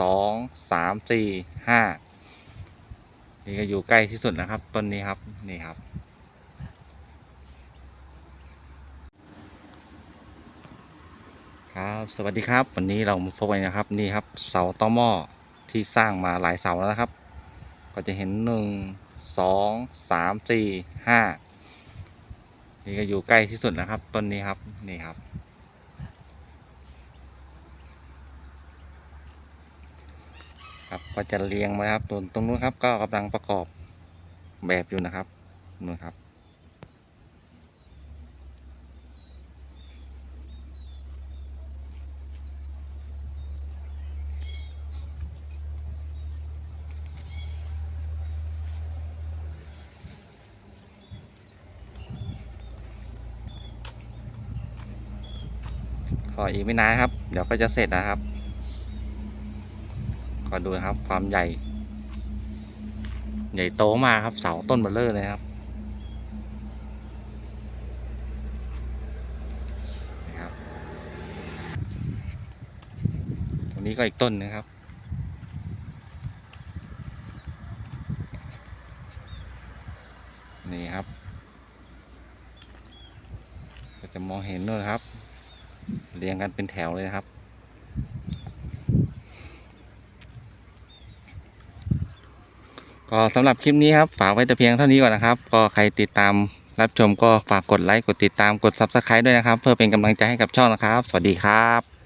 สองสามสี่ห้านี่ก็อยู่ใกล้ที่สุดนะครับต้นนี้ครับนี่ครับ ครับ สวัสดีครับ วันนี้เรามาพบกันนะครับนี่ครับ เสาต้อหม้อที่สร้างมาหลายเสาแล้วนะครับ ก็จะเห็นหนึ่งสองสามสี่ห้านี่ก็อยู่ใกล้ที่สุดนะครับ ต้นนี้ครับนี่ครับ ครับก็จะเรียงมาครับตรงตรงนู้นครับ ก็กำลังประกอบแบบอยู่นะครับนู่นครับ ขออีกไม่นานครับ เดี๋ยวก็จะเสร็จนะครับ ขอดูนะครับ ความใหญ่ ใหญ่โตมากครับ เสาต้นเบลเลอร์เลยครับนี่ครับตรงนี้ก็อีกต้นนึงครับนี่ครับ ก็จะมองเห็นด้วยครับ เรียงกันเป็นแถวเลยนะครับ ก็สำหรับคลิปนี้ครับฝากไว้แต่เพียงเท่านี้ก่อนนะครับ ก็ใครติดตามรับชมก็ฝากกดไลค์กดติดตามกด Subscribe ด้วยนะครับ เพื่อเป็นกำลังใจให้กับช่องนะครับ สวัสดีครับ